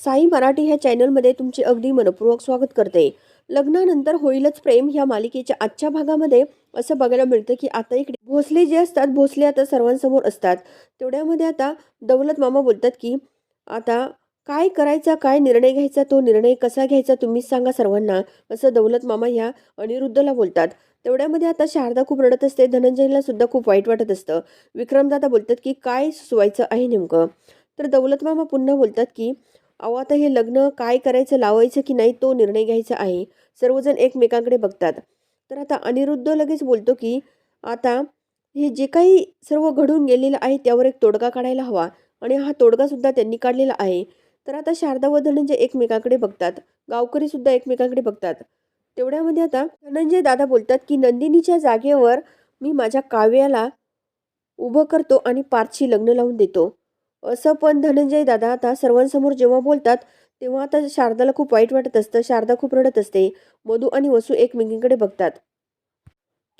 साई मराठी ह्या चॅनलमध्ये तुमचे अगदी मनपूर्वक स्वागत करते. लग्नानंतर होईलच प्रेम ह्या मालिकेच्या आजच्या भागामध्ये असं बघायला मिळतं की आता इकडे भोसले जे असतात भोसले आता सर्वांसमोर असतात. तेवढ्यामध्ये आता दौलत मामा बोलतात की आता काय करायचा काय निर्णय घ्यायचा तो निर्णय कसा घ्यायचा तुम्हीच सांगा सर्वांना असं दौलत मामा ह्या अनिरुद्धला बोलतात. तेवढ्यामध्ये आता शारदा खूप रडत असते धनंजयला सुद्धा खूप वाईट वाटत असतं. विक्रमदादा बोलतात की काय सुचवायचं आहे नेमकं? तर दौलत मामा पुन्हा बोलतात की अहो आता हे लग्न काय करायचं लावायचं की नाही तो निर्णय घ्यायचा आहे. सर्वजण एकमेकांकडे बघतात. तर आता अनिरुद्ध लगेच बोलतो की आता हे जे काही सर्व घडून गेलेलं आहे त्यावर एक तोडगा काढायला हवा. आणि हा तोडगासुद्धा त्यांनी काढलेला आहे. तर आता शारदा व धनंजय एकमेकांकडे बघतात. गावकरीसुद्धा एकमेकांकडे बघतात. तेवढ्यामध्ये आता धनंजय दादा बोलतात की नंदिनीच्या जागेवर मी माझ्या काव्याला उभं करतो आणि पार्थशी लग्न लावून देतो. असं पण धनंजय दादा आता सर्वांसमोर जेव्हा बोलतात तेव्हा आता शारदाला खूप वाईट वाटत असतं शारदा खूप रडत असते मधू आणि वसू एकमेकींकडे बघतात.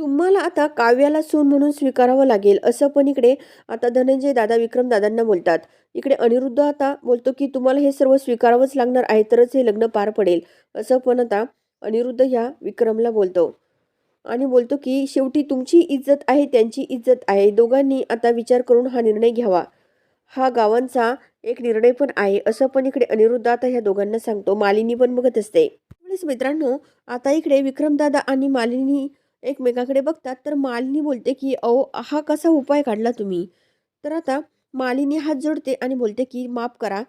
तुम्हाला आता काव्याला सून म्हणून स्वीकारावं लागेल असं पण इकडे आता धनंजय दादा विक्रम दादांना बोलतात. इकडे अनिरुद्ध आता बोलतो की तुम्हाला हे सर्व स्वीकारावंच लागणार आहे तरच हे लग्न पार पडेल असं पण आता अनिरुद्ध ह्या विक्रमला बोलतो. आणि बोलतो की शेवटी तुमची इज्जत आहे त्यांची इज्जत आहे दोघांनी आता विचार करून हा निर्णय घ्यावा. हा गावांचा एक निर्णय पण आहे असं पण इकडे अनिरुद्ध आता ह्या दोघांना सांगतो. मालिनी पण बघत असते. मित्रांनो आता इकडे विक्रमदादा आणि मालिनी एकमेकाकडे बघतात. तर मालिनी बोलते की अहो हा कसा उपाय काढला तुम्ही? तर आता मालिनी हात जोडते आणि बोलते की माफ करा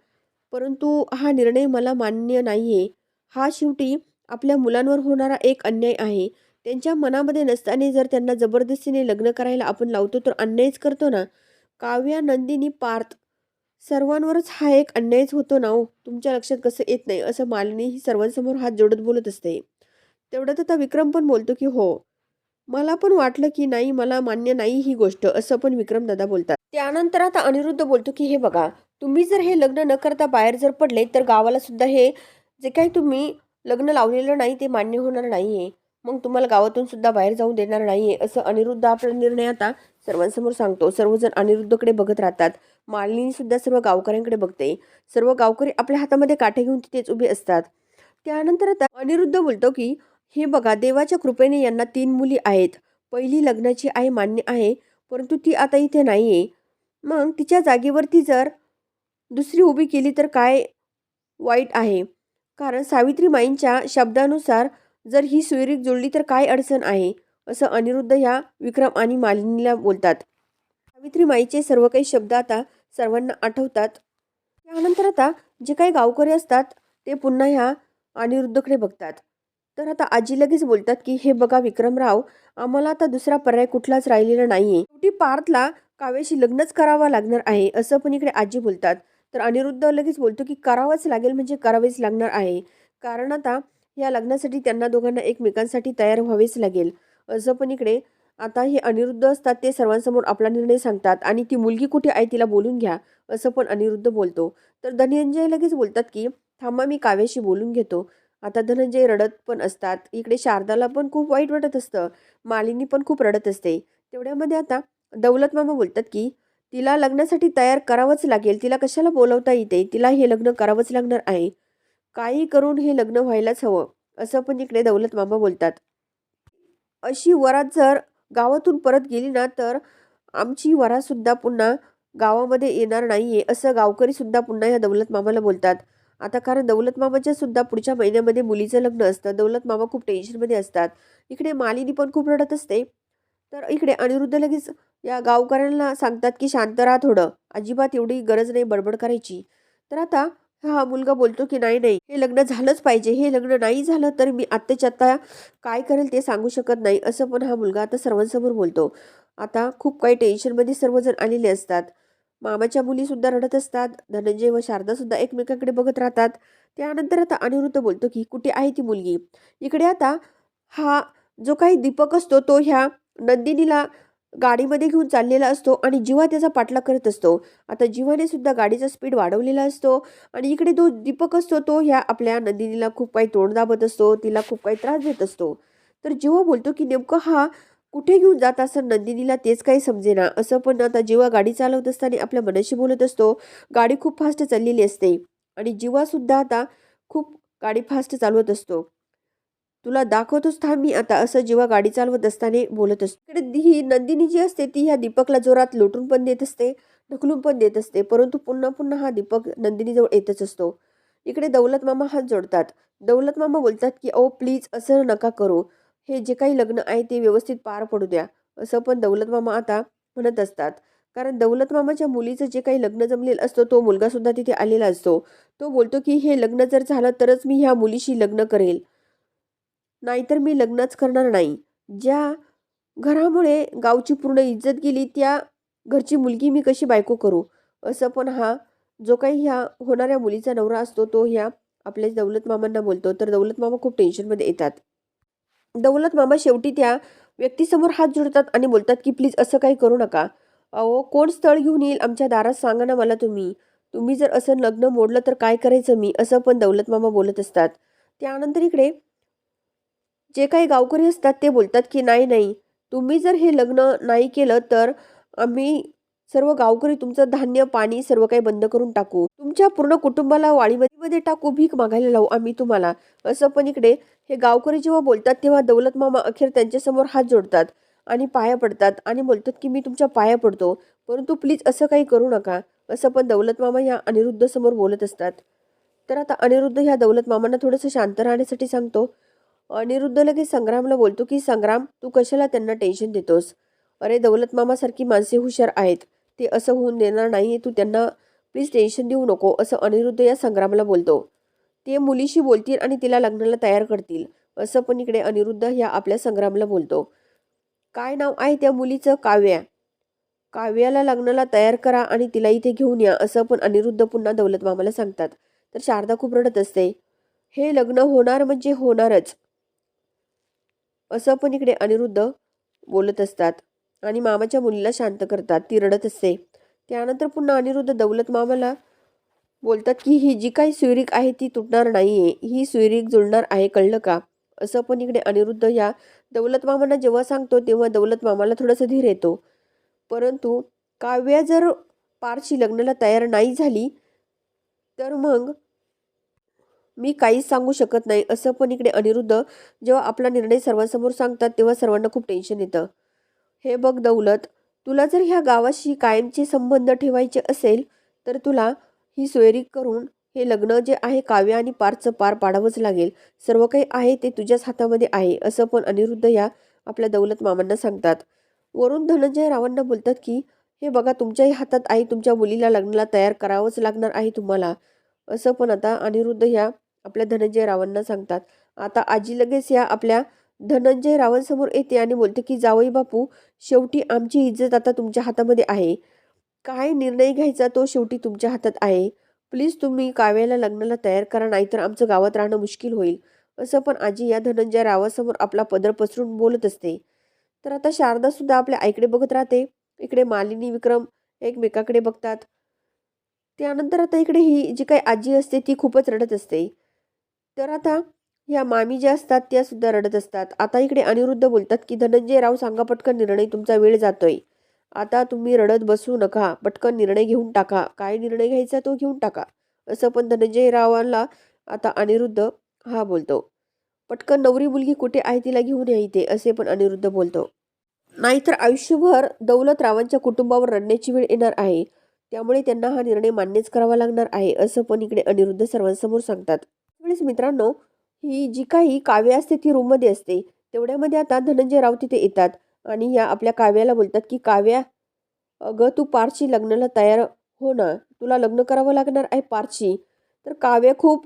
परंतु हा निर्णय मला मान्य नाही आहे हा शेवटी आपल्या मुलांवर होणारा एक अन्याय आहे. त्यांच्या मनामध्ये नसताना जर त्यांना जबरदस्तीने लग्न करायला आपण लावतो तर अन्यायच करतो ना? काव्या नंदिनी पार्थ. सर्वांवरच हा एक अन्यायच होतो ना हो तुमच्या लक्षात कसं येत नाही असं मालिनी ही सर्वांसमोर हात जोडत बोलत असते. तेवढ्यात आता विक्रम पण बोलतो की हो. मला पण वाटलं की नाही मला मान्य नाही ही गोष्ट असं पण विक्रम दादा बोलतात. त्यानंतर आता अनिरुद्ध बोलतो की हे बघा तुम्ही जर हे लग्न न करता बाहेर जर पडले तर गावाला सुद्धा हे जे काही तुम्ही लग्न लावलेलं नाही ते मान्य होणार नाही आहे मग तुम्हाला गावातून सुद्धा बाहेर जाऊन देणार नाही आहे असं अनिरुद्ध आपला निर्णय आता सर्वांसमोर सांगतो सर्वजण अनिरुद्धकडे बघत राहतात. मालिनी सुद्धा सर्व गावकऱ्यांकडे बघते. सर्व गावकरी आपल्या हातामध्ये काठे घेऊन तिथेच उभे असतात. त्यानंतर आता अनिरुद्ध बोलतो की हे बघा देवाच्या कृपेने यांना तीन मुली आहेत. पहिली लग्नाची आहे मान्य आहे परंतु ती आता इथे नाही आहे मग तिच्या जागेवरती जर दुसरी उभी केली तर काय वाईट आहे? कारण सावित्री माईंच्या शब्दानुसार जर ही सुईरीक जुळली तर काय अडचण आहे? असं अनिरुद्ध ह्या विक्रम आणि मालिनीला बोलतात. सावित्री माईचे सर्व काही शब्द आता सर्वांना आठवतात. त्यानंतर आता जे काही गावकरी असतात ते पुन्हा ह्या अनिरुद्धकडे बघतात. तर आता आजी लगेच बोलतात की हे बघा विक्रमराव आम्हाला आता दुसरा पर्याय कुठलाच राहिलेला नाहीये. शेवटी पार्थला काव्याशी लग्नच करावं लागणार आहे असं पण इकडे आजी बोलतात. तर अनिरुद्ध लगेच बोलतो की करावंच लागेल म्हणजे करावेच लागणार आहे. कारण आता या लग्नासाठी त्यांना दोघांना एकमेकांसाठी तयार व्हावेच लागेल. असं पण इकडे आता हे अनिरुद्ध असतात ते सर्वांसमोर आपला निर्णय सांगतात आणि ती मुलगी कुठे आहे तिला बोलून घ्या असं पण अनिरुद्ध बोलतो. तर धनंजय लगेच बोलतात की थांबा मी काव्याशी बोलून घेतो. आता धनंजय रडत पण असतात. इकडे शारदाला पण खूप वाईट वाटत असतं. मालिनी पण खूप रडत असते. तेवढ्यामध्ये आता दौलत मामा बोलतात की तिला लग्नासाठी तयार करावंच लागेल. तिला कशाला बोलवता येते? तिला हे लग्न करावंच लागणार आहे. काही करून हे लग्न व्हायलाच हवं. असं पण इकडे दौलत मामा बोलतात. अशी वरात जर गावातून परत गेली ना तर आमची वरातसुद्धा पुन्हा गावामध्ये येणार नाही आहे असं गावकरीसुद्धा पुन्हा या दौलत मामाला बोलतात. आता कारण दौलत मामाच्या सुद्धा पुढच्या महिन्यामध्ये मुलीचं लग्न असतं दौलत मामा खूप टेन्शनमध्ये असतात. इकडे मालिनी पण खूप रडत असते. तर इकडे अनिरुद्ध लगेच या गावकऱ्यांना सांगतात की शांत राहा थोडं अजिबात एवढी गरज नाही बडबड करायची. तर आता हा मुलगा बोलतो की नाही नाही हे लग्न झालंच पाहिजे. हे लग्न नाही झालं तर मी आत्ताच्या आत्ता काय करेल ते सांगू शकत नाही. असं पण हा मुलगा आता सर्वांसमोर बोलतो. आता खूप काही टेन्शनमध्ये सर्वजण आलेले असतात. मामाच्या मुलीसुद्धा रडत असतात. धनंजय व शारदासुद्धा एकमेकांकडे बघत राहतात. त्यानंतर आता अनिरुद्ध बोलतो की कुठे आहे ती मुलगी? इकडे आता हा जो काही दीपक असतो तो ह्या नंदिनीला गाडीमध्ये घेऊन चाललेला असतो आणि जीवा त्याचा पाठला करत असतो आता जीवाने सुद्धा गाडीचा स्पीड वाढवलेला असतो आणि इकडे तो दीपक असतो तो ह्या आपल्या नंदिनीला खूप काही तोंड दाबत असतो तिला खूप काही त्रास देत असतो. तर जेव्हा बोलतो की नेमकं हा कुठे घेऊन जात असं नंदिनीला तेच काही समजेना असं पण आता जेव्हा गाडी चालवत असताना आपल्या मनाशी बोलत असतो गाडी खूप फास्ट चाललेली असते आणि जीवासुद्धा आता खूप गाडी फास्ट चालवत असतो. तुला दाखवतोच थांब मी आता. असं जेव्हा गाडी चालवत असताना बोलत असतो. इकडे ही नंदिनी जी असते ती ह्या दीपकला जोरात लोटून पण देत असते ढकलून पण देत असते परंतु पुन्हा पुन्हा हा दीपक नंदिनीजवळ येतच असतो. इकडे दौलत मामा हात जोडतात. दौलत मामा बोलतात की ओ प्लीज असं नका करू. हे जे काही लग्न आहे ते व्यवस्थित पार पडू द्या. असं पण दौलत मामा आता म्हणत असतात. कारण दौलत मामाच्या मुलीचं जे काही लग्न जमलेलं असतो तो मुलगा सुद्धा तिथे आलेला असतो. तो बोलतो की हे लग्न जर झालं तरच मी ह्या मुलीशी लग्न करेल. नाहीतर मी लग्नच करणार नाही. ज्या घरामुळे गावची पूर्ण इज्जत गेली त्या घरची मुलगी मी कशी बायको करू? असं पण हा जो काही ह्या होणाऱ्या मुलीचा नवरा असतो तो ह्या आपल्या दौलत मामांना बोलतो. तर दौलत मामा खूप टेन्शनमध्ये येतात. दौलत मामा शेवटी त्या व्यक्तीसमोर हात जोडतात आणि बोलतात की प्लीज असं काही करू नका. अहो कोण स्थळ घेऊन येईल आमच्या दारात सांगा ना मला तुम्ही. तुम्ही जर असं लग्न मोडलं तर काय करायचं मी? असं पण दौलत मामा बोलत असतात. त्यानंतर इकडे जे काही गावकरी असतात ते बोलतात की नाही नाही तुम्ही जर हे लग्न नाही केलं तर आम्ही सर्व गावकरी तुमचं धान्य पाणी सर्व काही बंद करून टाकू. तुमच्या पूर्ण कुटुंबाला वाळीमध्ये टाकू भीक मागायला लावू आम्ही तुम्हाला. असं पण इकडे हे गावकरी जेव्हा बोलतात तेव्हा दौलत मामा अखेर त्यांच्यासमोर हात जोडतात आणि पाया पडतात आणि बोलतात की मी तुमच्या पाया पडतो परंतु प्लीज असं काही करू नका. असं पण दौलत मामा ह्या अनिरुद्ध समोर बोलत असतात. तर आता अनिरुद्ध ह्या दौलत मामांना थोडंसं शांत राहण्यासाठी सांगतो अनिरुद्ध लगेच संग्रामला बोलतो की संग्राम तू कशाला त्यांना टेन्शन देतोस? अरे दौलत मामासारखी माणसे हुशार आहेत. ते असं होऊन देणार नाही तू त्यांना प्लीज टेन्शन देऊ नको असं अनिरुद्ध या संग्रामला बोलतो. ते मुलीशी बोलतील आणि तिला लग्नाला तयार करतील असं पण इकडे अनिरुद्ध ह्या आपल्या संग्रामला बोलतो. काय नाव आहे त्या मुलीचं? काव्या. काव्याला लग्नाला तयार करा आणि तिला इथे घेऊन या असं पण अनिरुद्ध पुन्हा दौलत मामाला सांगतात. तर शारदा खूप रडत असते. हे लग्न होणार म्हणजे होणारच. असं पण इकडे अनिरुद्ध बोलत असतात. आणि मामाच्या मुलीला शांत करतात. ती रडत असते. त्यानंतर पुन्हा अनिरुद्ध दौलत मामाला बोलतात की ही जी काही सुईरीक आहे ती तुटणार नाही आहे ही सुईरीक जुळणार आहे कळलं का? असं पण इकडे अनिरुद्ध या दौलत मामांना जेव्हा सांगतो तेव्हा दौलत मामाला थोडंसं धीर येतो. परंतु काव्या जर पारशी लग्नाला तयार नाही झाली तर मग मी काहीच सांगू शकत नाही असं पण इकडे अनिरुद्ध जेव्हा आपला निर्णय सर्वांसमोर सांगतात तेव्हा सर्वांना खूप टेन्शन येतं. हे बघ दौलत तुला जर ह्या गावाशी कायमचे संबंध ठेवायचे असेल तर तुला ही सोयरी करून हे लग्न जे आहे काव्य आणि पारचं पार पाडावंच लागेल. सर्व काही आहे ते तुझ्याच हातामध्ये आहे असं पण अनिरुद्ध या आपल्या दौलत मामांना सांगतात. वरून धनंजय रावांना बोलतात की हे बघा तुमच्याही हातात आहे तुमच्या मुलीला लग्नाला तयार करावंच लागणार आहे तुम्हाला. असं पण आता अनिरुद्ध ह्या आपल्या धनंजय रावांना सांगतात. आता आजी लगेच या आपल्या धनंजय रावांसमोर येते आणि बोलते की जावई बापू शेवटी आमची इज्जत आता तुमच्या हातामध्ये आहे. काय निर्णय घ्यायचा तो शेवटी तुमच्या हातात आहे. प्लीज तुम्ही काव्याला लग्नाला तयार करा नाहीतर आमचं गावात राहणं मुश्किल होईल. असं पण आजी या धनंजय रावासमोर आपला पदर पसरून बोलत असते. तर आता शारदासुद्धा आपल्या आईकडे बघत राहते. इकडे मालिनी विक्रम एकमेकाकडे बघतात. त्यानंतर आता इकडे ही जी काही आजी असते ती खूपच रडत असते. तर आता ह्या मामी ज्या असतात त्या सुद्धा रडत असतात. आता इकडे अनिरुद्ध बोलतात की धनंजय राव सांगा पटकन निर्णय तुमचा वेळ जातोय. आता तुम्ही रडत बसू नका. पटकन निर्णय घेऊन टाका. काय निर्णय घ्यायचा तो घेऊन टाका. असं पण धनंजय रावांना आता अनिरुद्ध हा बोलतो. पटकन नवरी मुलगी कुठे आहे तिला घेऊन या इथे असे पण अनिरुद्ध बोलतो. नाहीतर आयुष्यभर दौलत रावांच्या कुटुंबावर रडण्याची वेळ येणार आहे. त्यामुळे त्यांना हा निर्णय मान्यच करावा लागणार आहे असं पण इकडे अनिरुद्ध सर्वांसमोर सांगतात. त्यावेळेस मित्रांनो ही जी काही काव्य असते ती रूममध्ये असते. तेवढ्यामध्ये आता धनंजय राव तिथे येतात आणि या आपल्या काव्याला बोलतात की काव्या अगं तू पारची लग्नाला तयार हो ना? तुला लग्न करावं लागणार आहे पारची तर काव्य खूप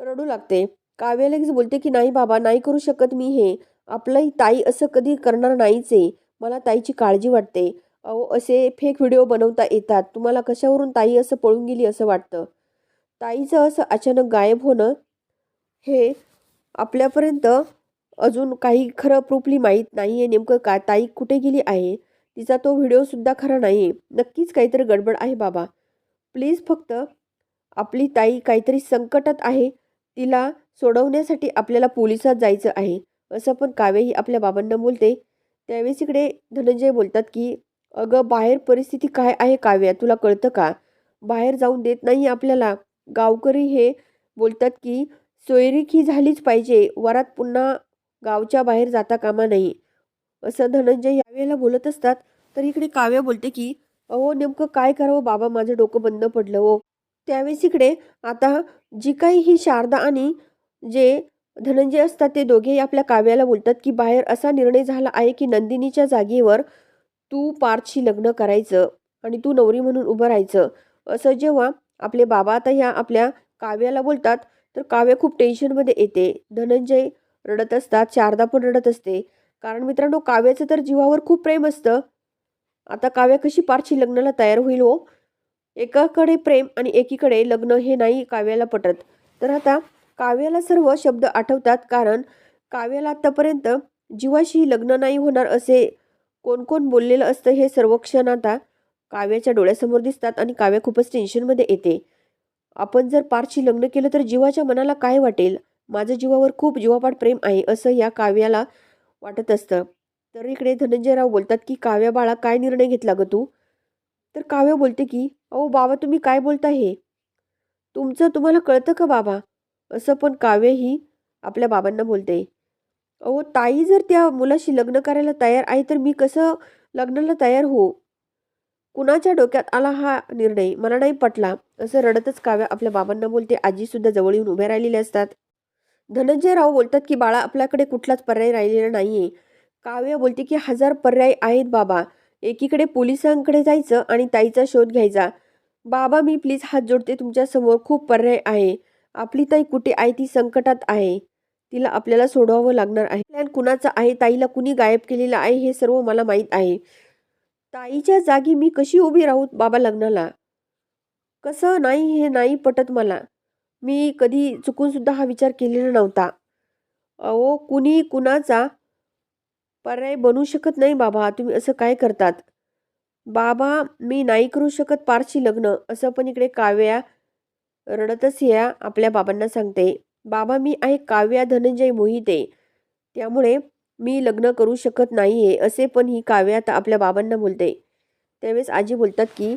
रडू लागते. काव्य लगेच बोलते की नाही बाबा नाही करू शकत मी हे. आपलंही ताई असं कधी करणार नाहीच आहे. मला ताईची काळजी वाटते. अहो असे फेक व्हिडिओ बनवता येतात. तुम्हाला कशावरून ताई असं पळून गेली असं वाटतं? ताईचं असं अचानक गायब होणं हे आपल्यापर्यंत अजून काही खरं प्रूफली माहीत नाही आहे नेमकं का ताई कुठे गेली आहे? तिचा तो व्हिडिओसुद्धा खरा नाही आहे नक्कीच काहीतरी गडबड आहे बाबा. प्लीज फक्त आपली ताई काहीतरी संकटात आहे. तिला सोडवण्यासाठी आपल्याला पोलिसात जायचं आहे. असं पण कावेही आपल्या बाबांना बोलते. त्यावेळेस इकडे धनंजय बोलतात की अगं बाहेर परिस्थिती काय आहे काव्या? तुला कळतं का? बाहेर जाऊन देत नाही आपल्याला. गावकरी हे बोलतात की सोयरीक ही झालीच पाहिजे. वरात पुन्हा गावच्या बाहेर जाता कामा नाही. असं धनंजय यावेळेला बोलत असतात. तर इकडे काव्या बोलते की अहो नेमकं काय करावं बाबा? माझं डोकं बंद पडलं हो. त्यावेळेस इकडे आता जी काही ही शारदा आणि जे धनंजय असतात ते दोघेही आपल्या काव्याला बोलतात की बाहेर असा निर्णय झाला आहे की नंदिनीच्या जागेवर तू पार्थशी लग्न करायचं आणि तू नवरी म्हणून उभं राहायचं असं जेव्हा आपले बाबा आता ह्या आपल्या काव्याला बोलतात तर काव्य खूप टेन्शनमध्ये येते. धनंजय रडत असतात शारदा पण रडत असते. कारण मित्रांनो काव्याचं तर जीवावर खूप प्रेम असतं. आता काव्या कशी पारशी लग्नाला तयार होईल हो? एकाकडे प्रेम आणि एकीकडे लग्न हे नाही काव्याला पटत. तर आता काव्याला सर्व शब्द आठवतात कारण काव्याला आत्तापर्यंत जीवाशी लग्न नाही होणार असे कोण कोण बोललेलं असतं हे सर्व क्षण आता काव्याच्या डोळ्यासमोर दिसतात आणि काव्या खूपच टेन्शनमध्ये येते. आपण जर पारशी लग्न केलं तर जीवाच्या मनाला काय वाटेल? माझं जीवावर खूप जीवापाड प्रेम आहे असं या काव्याला वाटत असतं. तर इकडे धनंजयराव बोलतात की काव्या बाळा काय निर्णय घेतला ग तू? तर काव्या बोलते की अहो बाबा तुम्ही काय बोलता हे? तुमचं तुम्हाला कळतं का बाबा? असं पण काव्य ही आपल्या बाबांना बोलते. अहो ताई जर त्या मुलाशी लग्न करायला तयार आहे तर मी कसं लग्नाला तयार हो कुणाच्या डोक्यात आला हा निर्णय? मला नाही पटला. असं रडतच काव्या आपल्या बाबांना बोलते. आजीसुद्धा जवळ येऊन उभ्या राहिलेल्या असतात. धनंजयराव बोलतात की बाळा आपल्याकडे कुठलाच पर्याय राहिलेला नाहीये. काव्य बोलते की हजार पर्याय आहेत बाबा. एकीकडे पोलिसांकडे जायचं आणि ताईचा शोध घ्यायचा. बाबा मी प्लीज हात जोडते. तुमच्यासमोर खूप पर्याय आहे. आपली ताई कुठे आहे ती संकटात आहे. तिला आपल्याला सोडवावं लागणार आहे. प्लॅन कुणाचा आहे? ताईला कुणी गायब केलेलं आहे? हे सर्व मला माहीत आहे. ताईच्या जागी मी कशी उभी राहू बाबा लग्नाला? कसं? नाही हे नाही पटत मला. मी कधी चुकून सुद्धा हा विचार केलेला नव्हता. अहो कुणी कुणाचा पर्याय बनू शकत नाही बाबा. तुम्ही असं काय करतात? बाबा मी नाही करू शकत पारशी लग्न. असं पण इकडे काव्या रडतच या आपल्या बाबांना सांगते. बाबा मी आहे काव्या धनंजय मोहिते. त्यामुळे मी लग्न करू शकत नाही आहे असे पण ही काव्या आता आपल्या बाबांना बोलते. त्यावेळेस आजी बोलतात की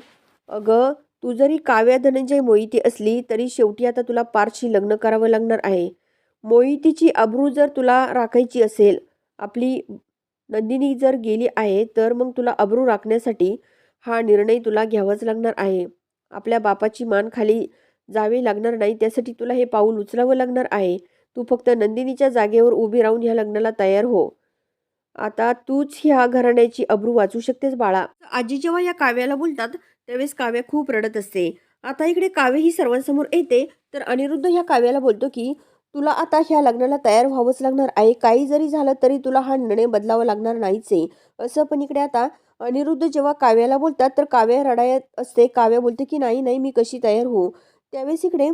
अगं तू जरी काव्या धनंजय मोहिती असली तरी शेवटी आता तुला पारशी लग्न करावं लागणार आहे. मोहितीची अब्रू जर तुला राखायची असेल आपली नंदिनी जर गेली आहे तर मग तुला अब्रू राखण्यासाठी हा निर्णय तुला घ्यावाच लागणार आहे. आपल्या बापाची मान खाली जावे लागणार नाही त्यासाठी तुला हे पाऊल उचलावं लागणार आहे. तू फक्त नंदिनीच्या जागेवर उभी राहून ह्या लग्नाला तयार हो. आता तूच ह्या घराण्याची अब्रू वाचू शकतेस बाळा. आजी जेव्हा या काव्याला बोलतात त्यावेळेस काव्या खूप रडत असते. आता इकडे काव्य ही सर्वांसमोर येते तर अनिरुद्ध ह्या काव्याला बोलतो की तुला आता ह्या लग्नाला तयार व्हावंच लागणार आहे. काही जरी झालं तरी तुला हा निर्णय बदलावा लागणार नाहीच. आहे असं पण इकडे आता अनिरुद्ध जेव्हा काव्याला बोलतात तर काव्या रडायत असते. काव्य बोलते की नाही नाही मी कशी तयार होऊ? त्यावेळेस इकडे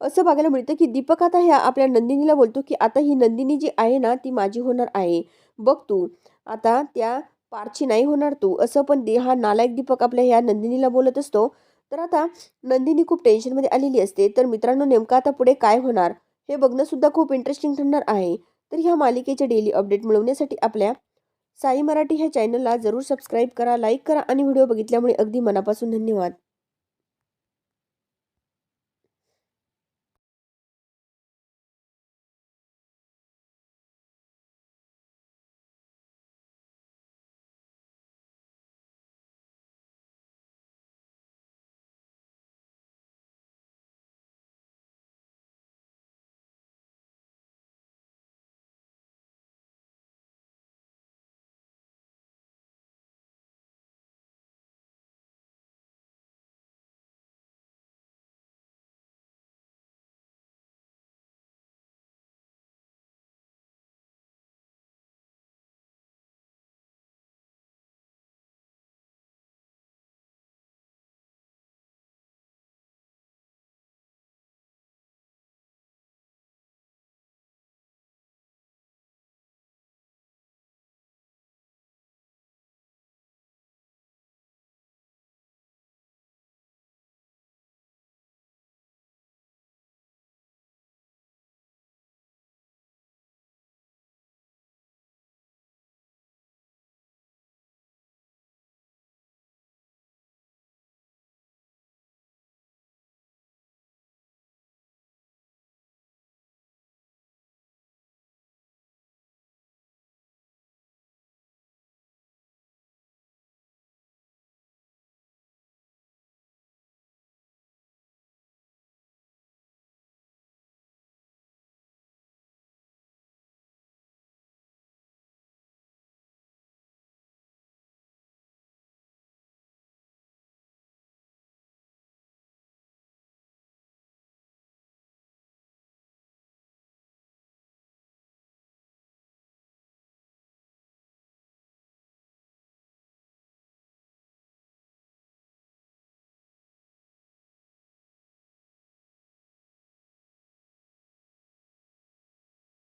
असं बघायला मिळतं की दीपक आता ह्या आपल्या नंदिनीला बोलतो की आता ही नंदिनी जी आहे ना ती माझी होणार आहे. बघ तू आता त्या पारची नाही होणार तू. असं पण दे हा नालायक दीपक आपल्या ह्या नंदिनीला बोलत असतो. तर आता नंदिनी खूप टेन्शनमध्ये आलेली असते. तर मित्रांनो नेमकं आता पुढे काय होणार? हे बघणंसुद्धा खूप इंटरेस्टिंग ठरणार आहे. तर ह्या मालिकेचे डेली अपडेट मिळवण्यासाठी आपल्या साई मराठी ह्या चॅनलला जरूर सबस्क्राईब करा लाईक करा आणि व्हिडिओ बघितल्यामुळे अगदी मनापासून धन्यवाद.